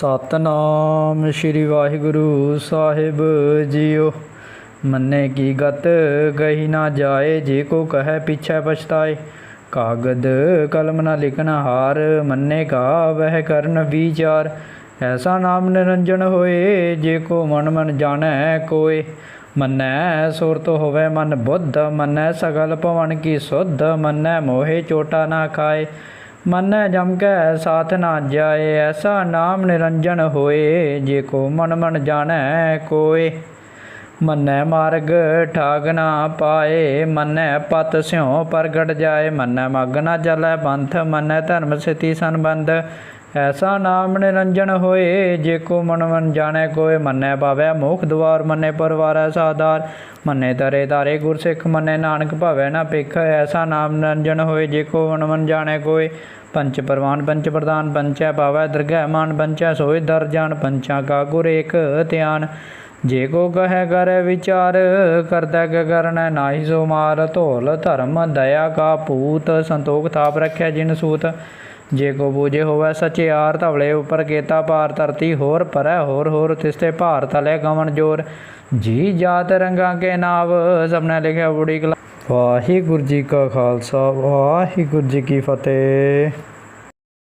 ਸਤਨਾਮ ਸ੍ਰੀ ਵਾਹਿਗੁਰੂ ਸਾਹਿਬ ਜੀਓ। ਮੰਨੇ ਕੀ ਗਤ ਗਈ ਨਾ ਜਾਏ, ਜੇ ਕੋ ਕਹੈ ਪਿਛੈ ਪਛਤਾਏ। ਕਾਗਦ ਕਲਮ ਨਾ ਲਿਖਨ ਹਾਰ, ਮੰਨੇ ਕਾ ਵਹਿ ਕਰਨ ਵਿਚਾਰ। ਐਸਾ ਨਾਮ ਨਿਰੰਜਨ ਹੋਏ, ਜੇ ਕੋ ਮਨ ਮਨ ਜਾਣੈ ਕੋਏ। ਮੰਨੈ ਸੁਰਤ ਹੋਵੇ ਮਨ ਬੁੱਧ, ਮੰਨੈ ਸਗਲ ਭਵਨ ਕੀ ਸੁਧ, ਮੰਨੈ ਮੋਹਿ ਚੋਟਾ ਨਾ ਖਾਏ। ਮੰਨੈ ਜਮ ਕੈ ਸਾਥ ਨਾ ਜਾਏ, ਐਸਾ ਨਾਮ ਨਿਰੰਜਨ ਹੋਏ, ਜੇ ਕੋ ਮਨ ਮਨ ਜਾਣੈ ਕੋਏ। ਮੰਨੈ ਮਾਰਗ ਠਾਗ ਨਾ ਪਾਏ, ਮੰਨੈ ਪਤ ਸਿਉ ਪ੍ਰਗਟ ਜਾਏ। ਮੰਨੈ ਮਗ ਨਾ ਚਲੈ ਪੰਥ ਮੰਨੈ ਧਰਮ ਸਥਿਤੀ ਸੰਬੰਧ ਐਸਾ ਨਾਮ ਨਿਰੰਜਨ ਹੋਏ, ਜੇ ਕੋ ਮਨ ਮਨ ਜਾਣੈ ਕੋਏ ਮੰਨੈ ਪਾਵੈ ਮੋਖ ਦੁਆਰ ਮੰਨੈ, ਪਰਵਾਰੈ ਸਾਧਾਰ। ਮੰਨੇ ਤਰੇ ਤਾਰੇ ਗੁਰਸਿੱਖ ਮੰਨੇ, ਨਾਨਕ ਭਵੈ ਨਾ ਭਿਖ। ਐਸਾ ਨਾਮ ਨਿਰੰਜਨ ਹੋਏ, ਜੇ ਕੋ ਮਨ ਮਨ ਜਾਣੈ ਕੋਏ ਪੰਚ ਪਰਵਾਨ, ਪੰਚ ਪ੍ਰਦਾਨ, ਪੰਚੈ ਪਾਵੈ ਦਰਗਹਿ ਮਾਨ, ਪੰਚੈ ਸੋਏ ਦਰ ਜਾਣ ਪੰਚਾਂ ਕਾ ਗੁਰ ਏਕ ਧਿਆਨ। ਜੇ ਕੋ ਕਹੈ ਕਰ ਵਿਚਾਰ, ਕਰਦਾ ਕ ਕਰਨੈ ਨਾਹੀ ਸੋ ਮਾਰ। ਧੋਲ ਧਰਮ, ਦਇਆ ਕਾ ਪੂਤ, ਸੰਤੋਖ ਥਾਪ ਰਖਿਆ ਜਿਨ ਸੂਤ। ਜੇ ਕੋ ਬੂਝੇ ਹੋਵੈ ਸਚਿਆਰ ਧਵਲੇ ਉਪਰ ਕੇਤਾ ਭਾਰ ਧਰਤੀ ਹੋਰ ਪਰੈ ਹੋਰ ਹੋਰ ਤਿਸਤੇ ਭਾਰ ਤਲੇ ਗਮਨ ਜੋਰ। ਜੀ ਜਾਤ ਰੰਗਾਂ ਕੇ ਨਾਵ, ਸਭਨੇ ਲਿਖਿਆ ਬੁੜੀ ਕਲਾ। ਵਾਹਿਗੁਰੂ ਜੀ ਕਾ ਖਾਲਸਾ, ਵਾਹਿਗੁਰੂ ਜੀ ਕੀ ਫਤਿਹ।